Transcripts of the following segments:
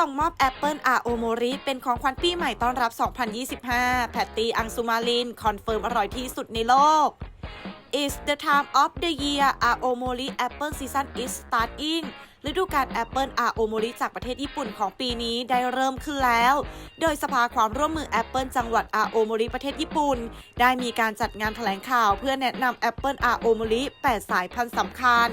ส่งมอบแอปเปิลอาโอโมริเป็นของขวัญปีใหม่ต้อนรับ 2025 แพตตี้อังสุมาลิน คอนเฟิร์มอร่อยที่สุดในโลก It's the time of the year Aomori Apple Season is starting ฤดูกาลแอปเปิลอาโอโมริจากประเทศญี่ปุ่นของปีนี้ได้เริ่มขึ้นแล้ว โดยสภาความร่วมมือแอปเปิลจังหวัดอาโอโมริประเทศญี่ปุ่น ได้มีการจัดงานแถลงข่าวเพื่อแนะนำแอปเปิลอาโอโมริ8สายพันธุ์สำคัญ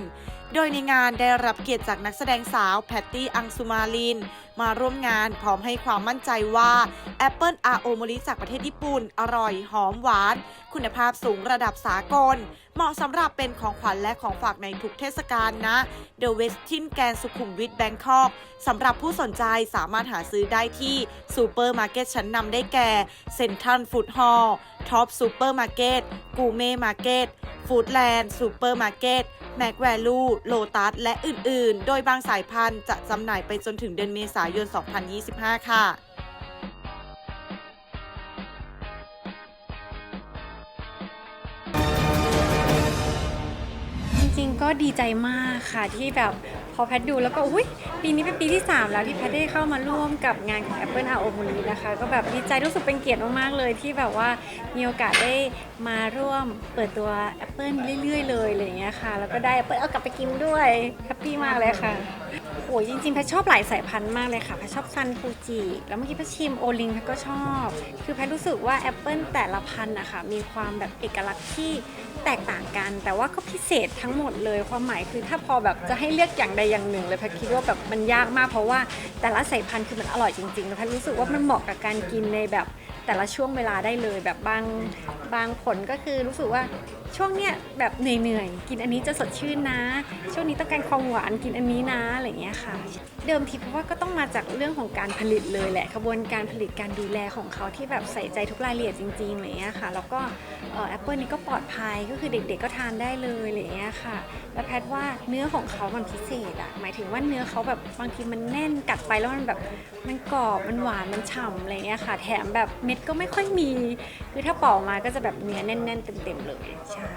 โดยในงานได้รับเกียรติจากนักแสดงสาวแพตตี้อังสุมาลิน มาร่วมงานพร้อมให้ความมั่นใจว่าแอปเปิลอาโอโมริจากประเทศญี่ปุ่น อร่อย หอมหวาน คุณภาพสูงระดับสากล เหมาะสำหรับเป็นของขวัญและของฝากในทุกเทศกาลนะ The Westin แกนสุขุมวิทแบงคอกสำหรับผู้สนใจสามารถหาซื้อได้ที่ซูเปอร์มาร์เก็ตชั้นนำได้แก่เซ็นทรัลฟู้ดฮอลล์ท็อปซูเปอร์มาร์เก็ตกูเม่มาร์เก็ตฟู้ดแลนด์ซูเปอร์มาร์เก็ต แม็กแวลูโลตัสและอื่นๆ โดยบางสายพันธุ์จะจำหน่ายไปจนถึงเดือนเมษายน 2025 ค่ะ ริง ๆ ก็ดีใจมากค่ะที่แบบพอแพทดูแล้วก็อุ้ยปีนี้เป็นปีที่ 3 แล้วที่แพทได้เข้ามาร่วมกับงานของ Apple r o m o r i นะคะ ก็แบบดีใจรู้สึกเป็นเกียรติมากๆเลยที่แบบว่ามีโอกาสได้มาร่วมเปิดตัว Apple เรื่อย ๆ เลยอะไรอย่างเงี้ยค่ะ แล้วก็ได้ Apple เอากลับไปกินด้วยแฮปปี้มากเลยค่ะ โอ้ยจริงๆแพทชอบหลายสายพันธุ์มากเลยค่ะแพทชอบซันฟูจิแล้วเมื่อกี้แพทชิมโอลิงแพทก็ชอบ คือแพทรู้สึกว่าแอปเปิลแต่ละพันธุ์นะคะมีความแบบเอกลักษณ์ที่แตกต่างกัน แต่ว่าก็พิเศษทั้งหมดเลยความหมายคือถ้าพอแบบจะให้เลือกอย่างใดอย่างหนึ่งเลยแพทคิดว่าแบบมันยากมากเพราะว่าแต่ละสายพันธุ์คือมันอร่อยจริงๆแล้วแพทรู้สึกว่ามันเหมาะกับการกินในแบบแต่ละช่วงเวลาได้เลยแบบบางบางผลก็คือรู้สึกว่าช่วงเนี้ยแบบเหนื่อยๆ กินอันนี้จะสดชื่นนะ ช่วงนี้ต้องการความหวานกินอันนี้นะอะไรเงี้ยค่ะ เดิมทีเพราะว่าก็ต้องมาจากเรื่องของการผลิตเลยแหละขบวนการผลิตการดูแลของเขาที่แบบใส่ใจทุกรายละเอียดจริงๆอะไรเงี้ยค่ะ แล้วก็แอปเปิลนี่ก็ปลอดภัยก็คือเด็กๆก็ทานได้เลยอะไรเงี้ยค่ะ แล้วแพทว่าเนื้อของเขามันพิเศษอะหมายถึงว่าเนื้อเขาแบบบางทีมันแน่นกัดไปแล้วมันแบบมันกรอบมันหวานมันฉ่ำอะไรเงี้ยค่ะ แถมแบบเม็ดก็ไม่ค่อยมี คือถ้าปอกมาก็จะแบบเนื้อแน่นๆเต็มๆเลยใช่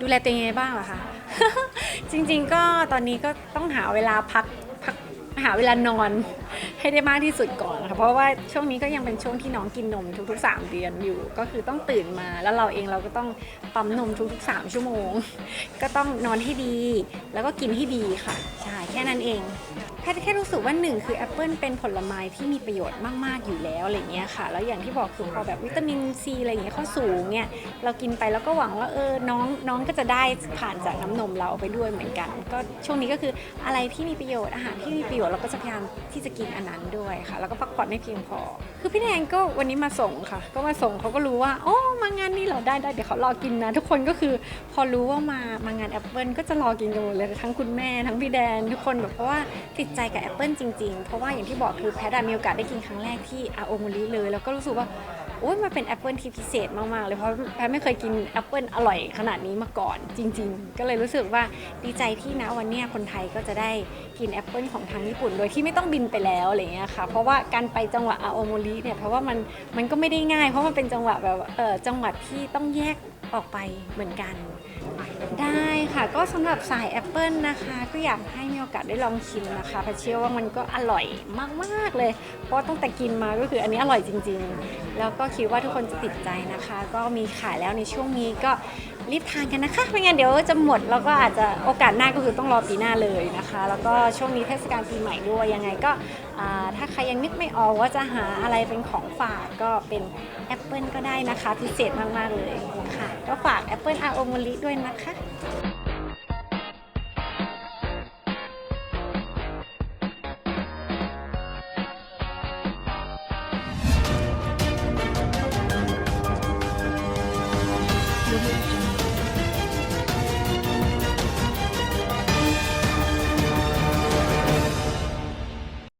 ดูแลตัวเองยังไงบ้างเหรอคะ จริงๆก็ตอนนี้ก็ต้องหาเวลาพักพักหาเวลานอน ให้ได้มากที่สุดก่อนค่ะเพราะว่าช่วงนี้ก็ยังเป็นช่วงที่น้องกินนมทุกๆ 3 เดือนอยู่ ก็คือต้องตื่นมาแล้วเราเองเราก็ต้องปั๊มนมทุกๆ 3 ชั่วโมง ก็ต้องนอนให้ดี แล้วก็กินให้ดีค่ะใช่แค่นั้นเองแค่แค่รู้สึกว่าหนึ่งคือแอปเปิลเป็นผลไม้ที่มีประโยชน์มาก ๆ อยู่แล้วอะไรเงี้ยค่ะ แล้วอย่างที่บอกคือพอแบบวิตามินซีอะไรเงี้ยเขาสูงเนี่ยเรากินไปแล้วก็หวังว่าเออน้องน้องก็จะได้ผ่านจากน้ำนมเราไปด้วยเหมือนกัน ก็ช่วงนี้ก็คืออะไรที่มีประโยชน์อาหารที่มีประโยชน์เราก็จะพยายามที่จะกินอันนั้นด้วยค่ะ แล้วก็พักผ่อนให้เพียงพอ คือพี่แดงก็วันนี้มาส่งค่ะ ก็มาส่งเขาก็รู้ว่าโอ้มางานนี่เหรอได้ได้เดี๋ยวเขารอกินนะ ทุกคนก็คือพอรู้ว่ามามางานแอปเปิลก็จะรอกินกันหมดเลยทั้งคุณแม่ทั้งพี่แดนทุกคนแบบเพราะว่าติดใจกับแอปเปิลจริงๆ เพราะว่าอย่างที่บอกคือแพทย์อะมีโอกาสได้กินครั้งแรกที่อาโอมูลิเลย แล้วก็รู้สึกว่า อ้ยมันเป็นแอปเปิลที่พิเศษมากๆเลยเพราะแพทไม่เคยกินแอปเปิลอร่อยขนาดนี้มาก่อน จริง ๆ ก็เลยรู้สึกว่าดีใจที่นะวันนี้คนไทยก็จะได้กินแอปเปิลของทางญี่ปุ่น โดยที่ไม่ต้องบินไปแล้วอะไรเงี้ยค่ะ เพราะว่าการไปจังหวัดอาโอโมริเนี่ยเพราะว่ามันมันก็ไม่ได้ง่าย เพราะมันเป็นจังหวัดแบบเออจังหวัดที่ต้องแยกออกไปเหมือนกัน ได้ค่ะก็สำหรับสายแอปเปิลนะคะ ก็อยากให้มีโอกาสได้ลองชิมนะคะเพราะเชื่อว่ามันก็อร่อยมากๆเลย เพราะตั้งแต่กินมาก็คืออันนี้อร่อยจริง ๆ แล้วก็คิดว่าทุกคนจะติดใจนะคะ ก็มีขายแล้วในช่วงนี้ก็รีบทานกันนะคะไม่งั้นเดี๋ยวจะหมดแล้วก็อาจจะโอกาสหน้าก็คือต้องรอปีหน้าเลยนะคะ แล้วก็ช่วงนี้เทศกาลปีใหม่ด้วยยังไงก็ถ้าใครยังนึกไม่ออกว่าจะหาอะไรเป็นของฝากก็เป็นแอปเปิลก็ได้นะคะ พิเศษมาก ๆ เลยค่ะ ก็ฝากแอปเปิลอาโอม r i ด้วยนะคะ